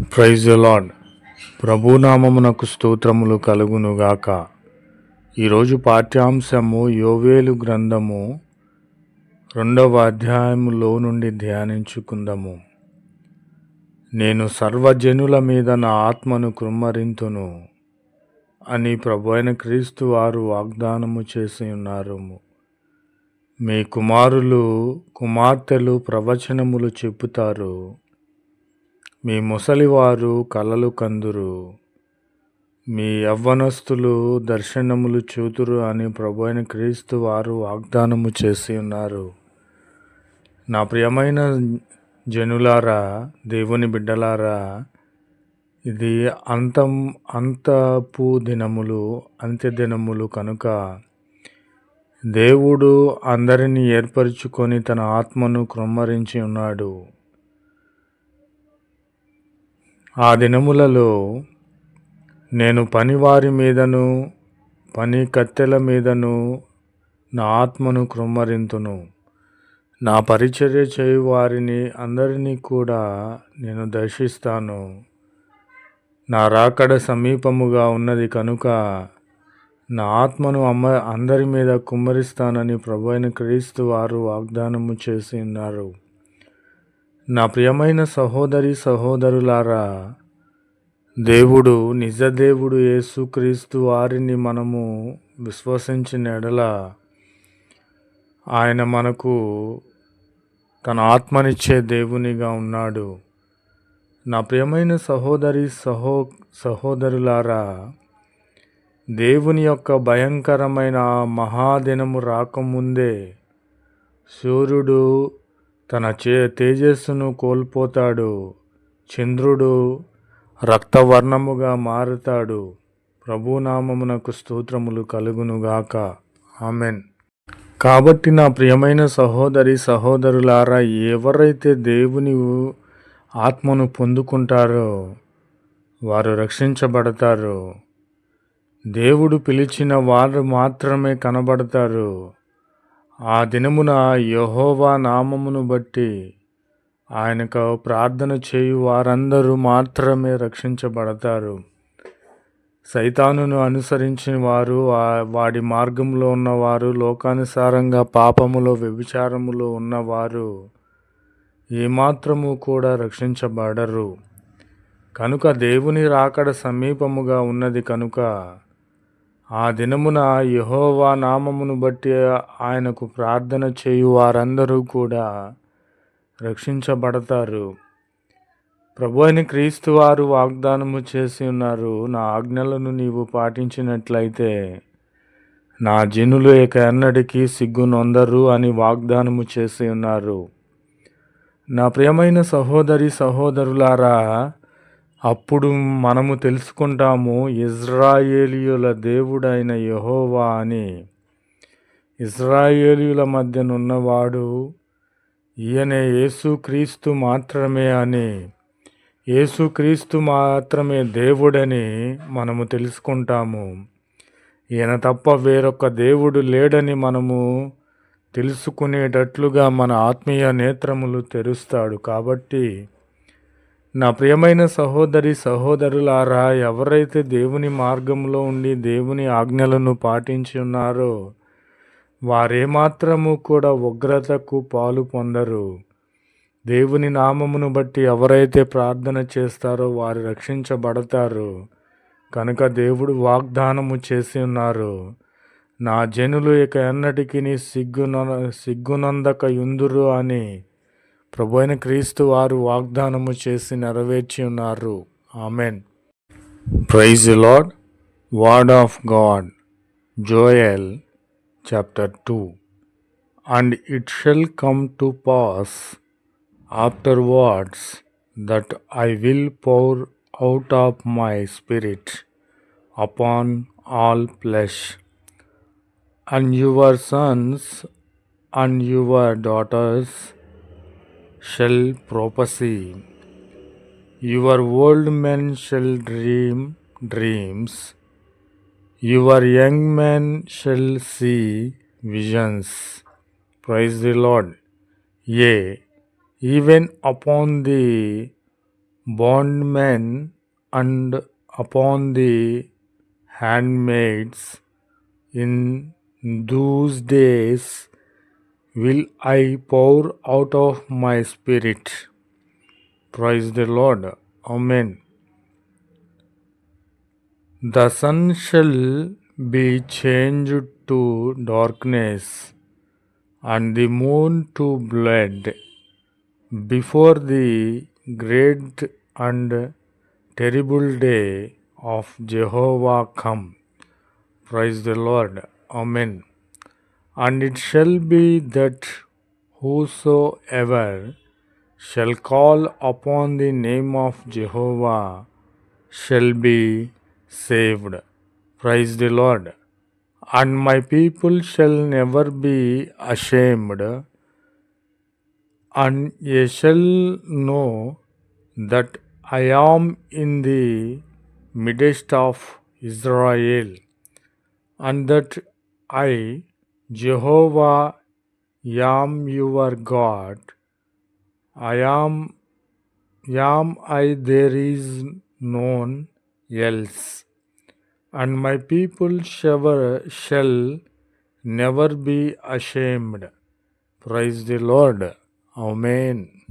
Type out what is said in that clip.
Praise lord ప్రభునామమునకు స్తోత్రములు కలుగునుగాక. ఈరోజు పాఠ్యాంశము యోవేలు గ్రంథము రెండవ అధ్యాయములో నుండి ధ్యానించుకుందాము. నేను సర్వజనుల మీద నా ఆత్మను కృమ్మరింతును అని ప్రభు అయిన క్రీస్తు వారు వాగ్దానము చేసి ఉన్నారు. మీ కుమారులు కుమార్తెలు ప్రవచనములు చెబుతారు. మీ ముసలివారు కలలు కందురు. మీ యవ్వనస్తులు దర్శనములు చూతురు అని ప్రభు అయిన క్రీస్తు వారు వాగ్దానము చేసి ఉన్నారు. నా ప్రియమైన జనులారా దేవుని బిడ్డలారా ఇది అంతం అంతపు దినములు అంత్య దినములు కనుక దేవుడు అందరినీ ఏర్పరచుకొని తన ఆత్మను కృమ్మరించి ఉన్నాడు. ఆ దినములలో నేను పనివారి మీదను పని కత్తెల మీదను నా ఆత్మను కృమ్మరింతును నా పరిచర్య చేయు వారిని అందరినీ కూడా నేను దర్శిస్తాను. నా రాకడ సమీపముగా ఉన్నది కనుక నా ఆత్మను అమ్మ అందరి మీద కుమ్మరిస్తానని ప్రభు అయిన క్రీస్తు వారు వాగ్దానము చేసి ఉన్నారు. నా ప్రియమైన సహోదరి సహోదరులారా దేవుడు నిజ దేవుడు యేసుక్రీస్తు వారిని మనము విశ్వసించిన ఎడల ఆయన మనకు తన ఆత్మనిచ్చే దేవునిగా ఉన్నాడు. నా ప్రియమైన సహోదరి సహో సహోదరులారా దేవుని యొక్క భయంకరమైన మహాదినము రాకముందే సూర్యుడు తన చే తేజస్సును కోల్పోతాడు. చంద్రుడు రక్తవర్ణముగా మారుతాడు. ప్రభునామమునకు స్తోత్రములు కలుగునుగాక. ఆమెన్. కాబట్టి నా ప్రియమైన సహోదరి సహోదరులారా ఎవరైతే దేవుని ఆత్మను పొందుకుంటారో వారు రక్షించబడతారు. దేవుడు పిలిచిన వారు మాత్రమే కనబడతారు. ఆ దినమున యహోవా నామమును బట్టి ఆయనకు ప్రార్థన చేయు వారందరూ మాత్రమే రక్షించబడతారు. సైతానును అనుసరించిన వారు వాడి మార్గంలో ఉన్నవారు లోకానుసారంగా పాపములో వ్యభిచారములో ఉన్నవారు ఏమాత్రము కూడా రక్షించబడరు. కనుక దేవుని రాకడ సమీపముగా ఉన్నది కనుక ఆ దినమున యహోవా నామమును బట్టి ఆయనకు ప్రార్థన చేయు వారందరూ కూడా రక్షించబడతారు. ప్రభు అని క్రీస్తు వారు వాగ్దానము చేసి ఉన్నారు. నా ఆజ్ఞలను నీవు పాటించినట్లయితే నా జనులు ఇక ఎన్నటికీ సిగ్గు నొందరు అని వాగ్దానము చేసి ఉన్నారు. నా ప్రియమైన సహోదరి సహోదరులారా అప్పుడు మనము తెలుసుకుంటాము ఇజ్రాయేలీయుల దేవుడైన యహోవా అని. ఇజ్రాయేలీయుల మధ్యనున్నవాడు ఈయనే యేసుక్రీస్తు మాత్రమే అని. యేసుక్రీస్తు మాత్రమే దేవుడని మనము తెలుసుకుంటాము. ఈయన తప్ప వేరొక దేవుడు లేడని మనము తెలుసుకునేటట్లుగా మన ఆత్మీయ నేత్రములు తెరుస్తాడు కాబట్టి నా ప్రియమైన సహోదరి సహోదరులారా ఎవరైతే దేవుని మార్గంలో ఉండి దేవుని ఆజ్ఞలను పాటించి ఉన్నారో వారేమాత్రము కూడా ఉగ్రతకు పాలు పొందరు. దేవుని నామమును బట్టి ఎవరైతే ప్రార్థన చేస్తారో వారు రక్షించబడతారు. కనుక దేవుడు వాగ్దానము చేసి ఉన్నారు. నా జనులు ఇక ఎన్నటికీ సిగ్గున సిగ్గునందక యుందురు అని ప్రభు అయిన క్రీస్తు వారు వాగ్దానము చేసి నెరవేర్చి ఉన్నారు amen praise lord word of God Joel chapter two and it shall come to pass afterwards that I will pour out of my spirit upon all flesh and your sons and your daughters shall prophesy. Your old men shall dream dreams. Your young men shall see visions. Praise the Lord. Yea, even upon the bondmen and upon the handmaids. In those days will I pour out of my spirit. Praise the Lord. Amen. The sun shall be changed to darkness and the moon to blood before the great and terrible day of Jehovah come. Praise the Lord. Amen. And it shall be that whosoever shall call upon the name of Jehovah shall be saved. Praise the Lord. And my people shall never be ashamed, and ye shall know that I am in the midst of Israel, and that I, Jehovah, am your God. I am, am I, there is none else and my people shall, shall never be ashamed. Praise the Lord. Amen.